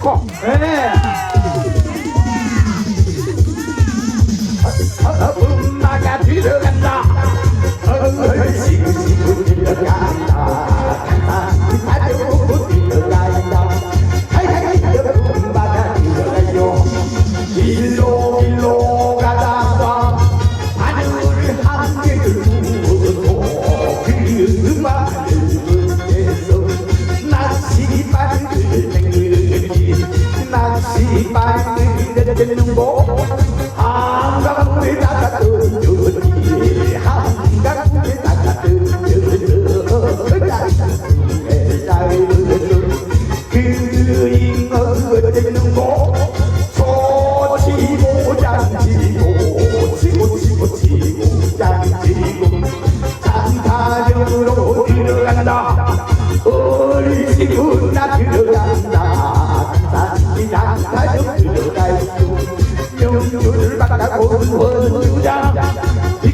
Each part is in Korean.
고! 네.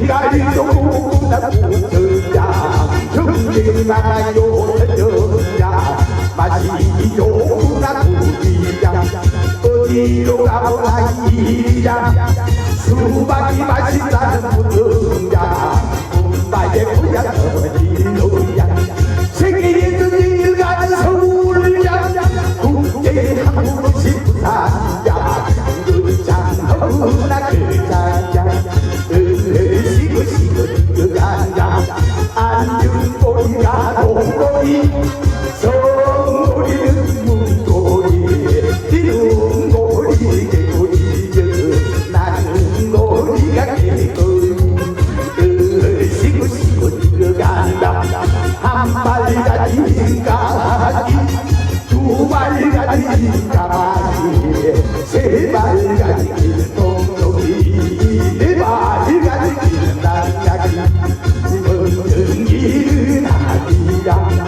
비가리도 나 부서자 정리 말아요 전자 마시죠 나 부리장 어디로 가보라 이장 수박이 맛있다는 무등자 엄마의 고향 세 마리가 진동동이 네 마리가 진당나기 먼저 길은 아니야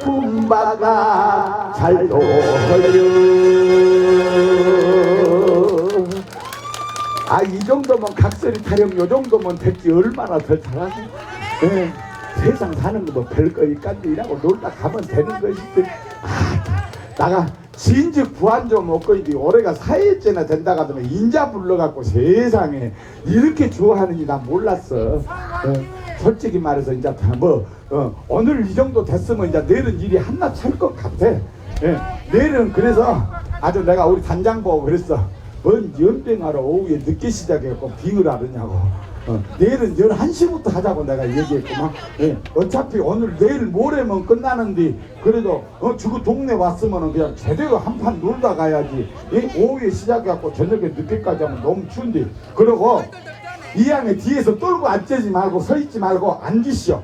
품바가 잘도 걸려 아이 정도면 각설이 타령 요 정도면 됐지. 얼마나 더 잘하지. 예, 세상 사는 거 뭐 별거 있간데 이라고 놀다 가면 되는 것이지. 아 나가 진즉 부한 좀 먹고 이제 올해가 사회째나 된다 하더니 인자 불러갖고 세상에 이렇게 좋아하는지 난 몰랐어. 예, 솔직히 말해서 이제 뭐 어, 오늘 이 정도 됐으면 이제 내일은 일이 한낱 찰 것 같아. 예, 내일은 그래서 아주 내가 우리 단장 보고 그랬어. 뭔 연병하러 오후에 늦게 시작해갖고 빙을 하느냐고 어, 내일은 11시부터 하자고 내가 얘기했구만. 예, 어차피 오늘 내일 모레면 끝나는데 그래도 어, 주그 동네 왔으면 그냥 제대로 한판 놀다 가야지. 예? 오후에 시작해갖고 저녁에 늦게까지 하면 너무 추운데 그러고 이 양의 뒤에서 떨고 앉지 말고 서 있지 말고 앉으시오.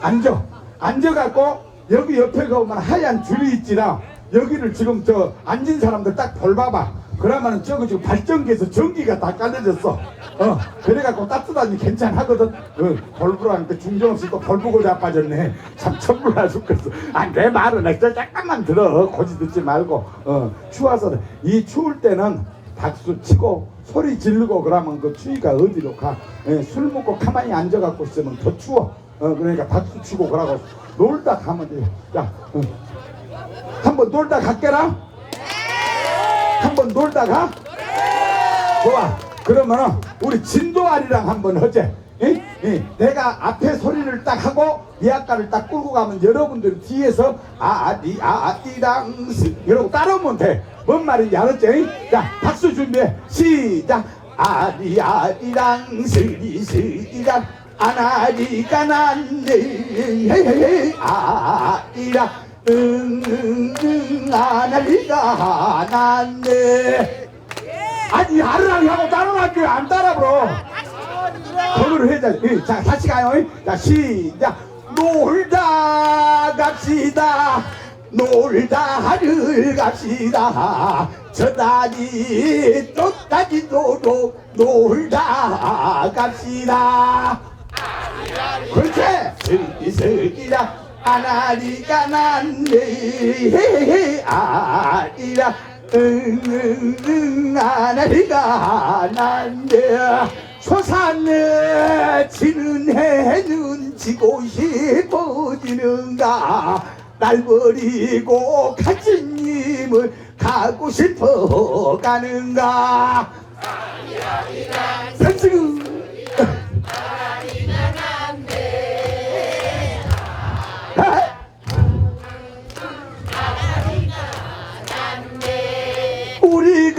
앉아. 앉아갖고 여기 옆에 가보면 하얀 줄이 있지라 여기를 지금 저 앉은 사람들 딱볼 봐봐 그러면은 저거 지금 발전기에서 전기가 다 깔려졌어 어 그래갖고 따뜻하니 괜찮하거든 어, 벌브라니까 중정없이 또 벌브고 자 빠졌네 참 천불나 죽겠어 아 내 말은 진짜 잠깐만 들어 고지 듣지 말고 어 추워서 이 추울 때는 박수 치고 소리 지르고 그러면 그 추위가 어디로 가? 예, 술 먹고 가만히 앉아갖고 있으면 더 추워. 어, 그러니까 박수 치고 그러고 놀다 가면 돼. 야, 어. 한번 놀다 갈게라. 한번 놀다가. 좋아. 그러면은 우리 진도아리랑 한번 하재. 예? 예. 내가 앞에 소리를 딱 하고 이아까를 딱 끌고 가면 여러분들 뒤에서 아리 아리랑 스 이러고 따라오면 돼. 뭔 말인지 알았지? 자 박수 준비해. 시작. 아리 아리랑 스리 스리랑 아나리가 헤헤헤 아리랑 응응응 아나리가 났네 아니 하루랑 하고 따라갈게요 안 따라 불어 번호를 해야 돼. 자, 다시 가요. 자, 시작. 놀다 갑시다. 놀다 하늘 갑시다. 저다지 또다지 노로 놀다 갑시다. 그렇지. 슬기슬기라 아나리가 났네. 아리라 응응응 아나리가 났네. 솟았네 지는 해는 지고 싶어지는가 날 버리고 가진님을 가고 싶어 가는가 우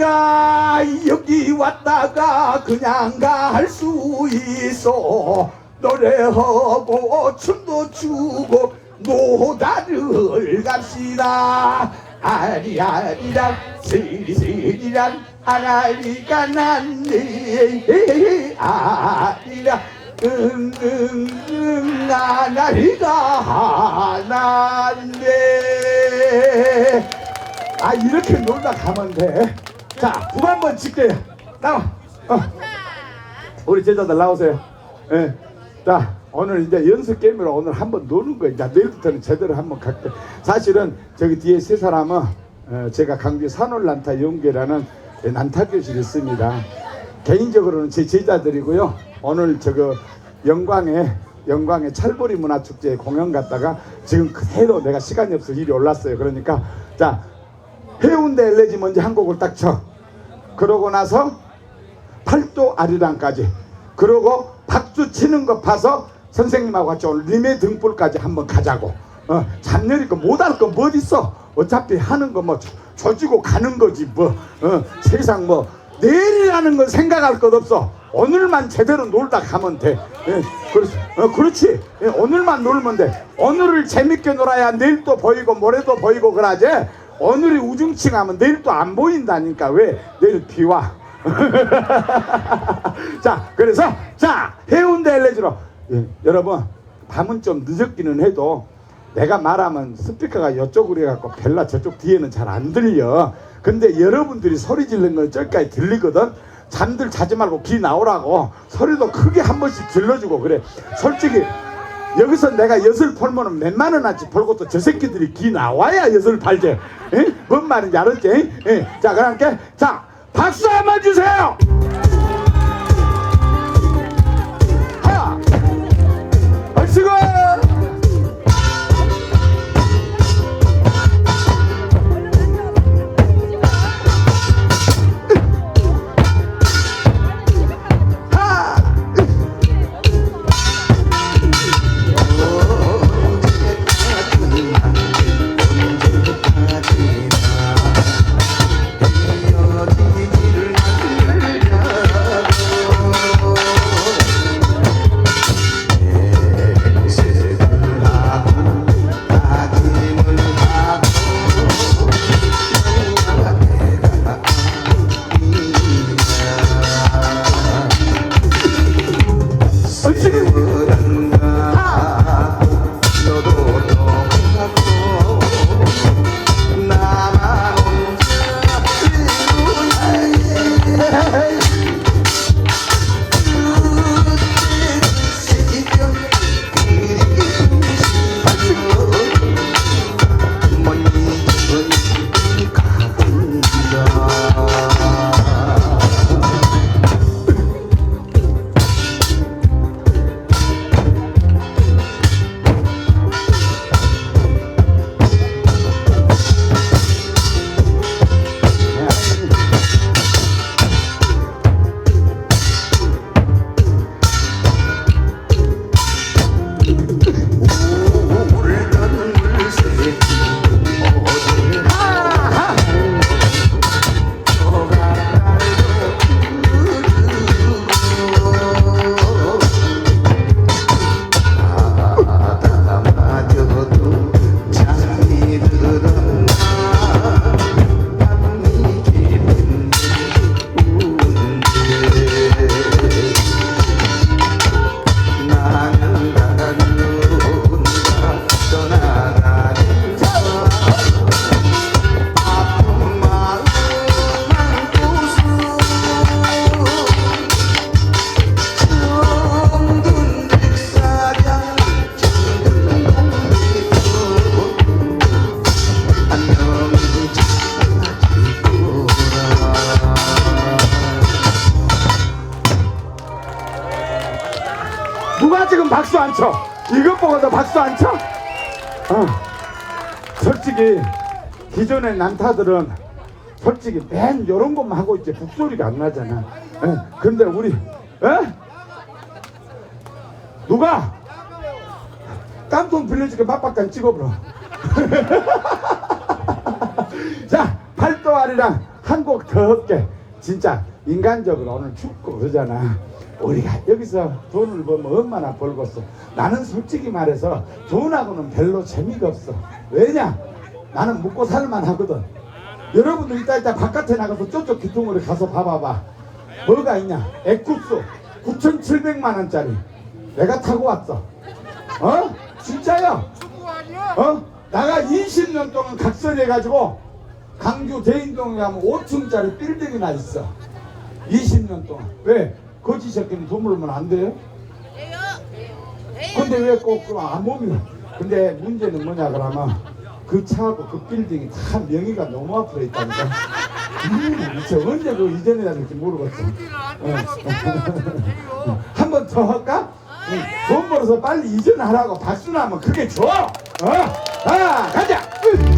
리가 여기 왔다가 그냥 갈 수 있어. 노래하고 춤도 추고 노다를 갑시다. 아리아리랑 스리스리랑 아라리가 났네. 아리라 응응응 아라리가 났네. 아 이렇게 놀다 가면 돼. 자, 북 한번 칠게요. 나와. 어. 우리 제자들 나오세요. 예. 자, 오늘 이제 연습 게임으로 오늘 한번 노는 거예요. 이제 내일부터는 제대로 한번 갈게. 사실은 저기 뒤에 세 사람은 어, 제가 강주 산울난타 연계라는 난타 교실이 있습니다. 개인적으로는 제 제자들이고요. 오늘 저거 영광에 영광의 찰보리 문화축제에 공연 갔다가 지금 그대로 내가 시간이 없어 일이 올랐어요. 그러니까 자 해운대 엘레지 먼저 한 곡을 딱 쳐. 그러고 나서 팔도 아리랑까지. 그러고 박수 치는 거 봐서 선생님하고 같이 오늘 님의 등불까지 한번 가자고. 어, 잡념이니까 못할 건뭐 있어. 어차피 하는 거 뭐 조지고 가는 거지 뭐. 어, 세상 뭐 내일이라는 건 생각할 것 없어. 오늘만 제대로 놀다 가면 돼. 예, 그렇지. 어, 그렇지. 예, 오늘만 놀면 돼. 오늘을 재밌게 놀아야 내일 또 보이고 모레도 보이고 그러지. 오늘이 우중충하면 내일 또 안 보인다니까. 왜? 내일 비와. 자 그래서 자 해운대 엘레지로. 예, 여러분 밤은 좀 늦었기는 해도 내가 말하면 스피커가 이쪽으로 해갖고 별나 저쪽 뒤에는 잘 안 들려. 근데 여러분들이 소리 지르는 건 저기까지 들리거든. 잠들 자지 말고 귀 나오라고 소리도 크게 한 번씩 질러주고 그래. 솔직히 여기서 내가 엿을 팔면은 몇만 원어치 벌고 또 저 새끼들이 기 나와야 엿을 팔지. 에? 뭔 말인지 알았지? 에? 자, 그러니까 자 박수 한번 주세요. 하, 박수고. 안 쳐? 이것 보고도 박수 안 쳐? 어. 솔직히 기존의 난타들은 솔직히 맨 요런 것만 하고 있지 북소리가 안 나잖아. 예, 근데 우리 에? 누가 깡통 빌려줄게 맛박간 찍어버려. 자 팔도알이랑 한 곡더 할게. 진짜 인간적으로 오늘 춥고 그러잖아. 우리가 여기서 돈을 벌면 얼마나 벌겠어. 나는 솔직히 말해서 돈하고는 별로 재미가 없어. 왜냐? 나는 먹고 살만 하거든. 여러분들 이따 이따 바깥에 나가서 저쪽 기둥으로 가서 봐봐봐. 뭐가 있냐? 액구수 9,700만 원짜리. 내가 타고 왔어. 어? 진짜야. 어? 나가 20년 동안 각설해가지고 강주 대인동에 가면 5층짜리 빌딩이나 있어. 20년 동안. 왜? 거지 새끼는 돈 벌면 안 돼요? 근데 왜꼭안 몸이 근데 문제는 뭐냐 그러면 그 차하고 그 빌딩이 다 명의가 너무 앞으로 있다니까. 음, 진짜 언제 그 이전에 다닐지 모르겠어. 한 번 더 할까? 응, 돈 벌어서 빨리 이전하라고 박수나 하면 그게 좋아 어? 아 가자. 으.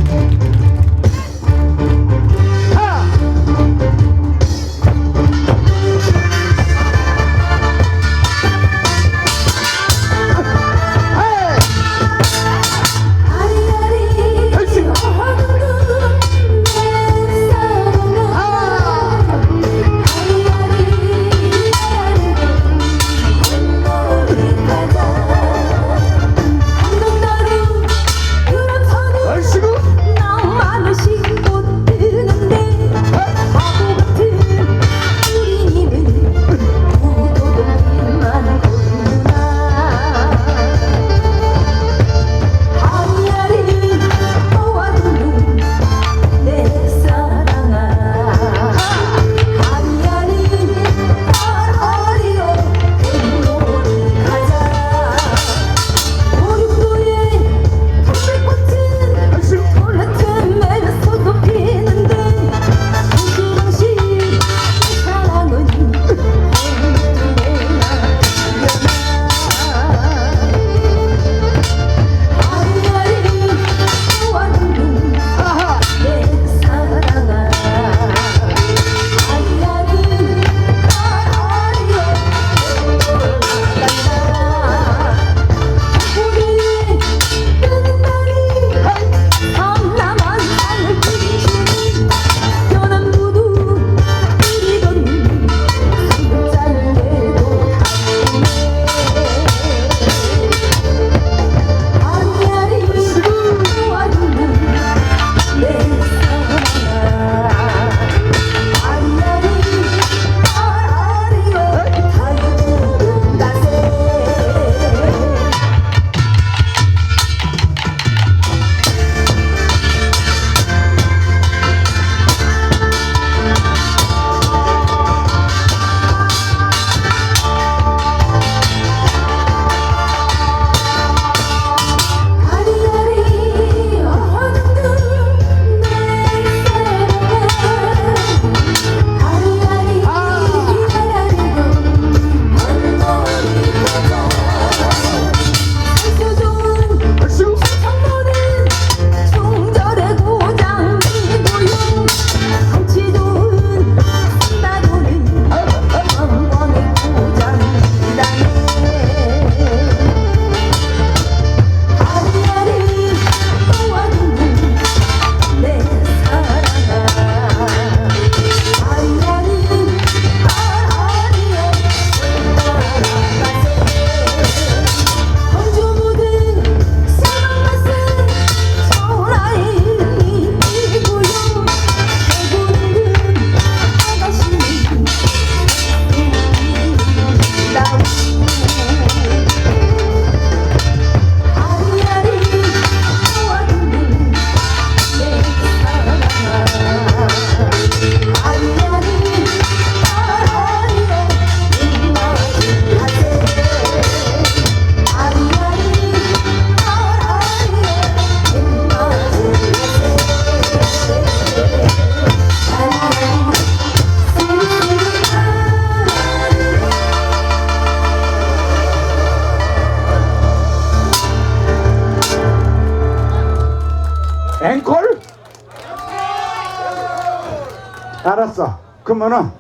그러면은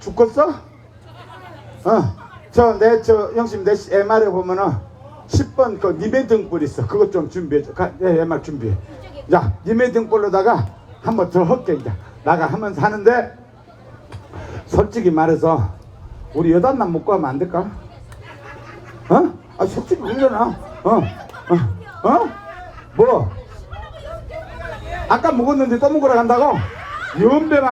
죽겠어? 어. 저 내 저 형님 내 MR에 보면은 10번 그 니메 등불 있어. 그것 좀 준비해 줘. 가, 예, MR 준비해. 자, 니메 등불로다가 한 번더 할게 이제. 나가 하면서 하는데 솔직히 말해서 우리 여단만 먹고 하면 안 될까? 어? 아 솔직히 그러잖아. 어? 어? 어? 뭐? 아까 먹었는데 또 먹으러 간다고? 연배만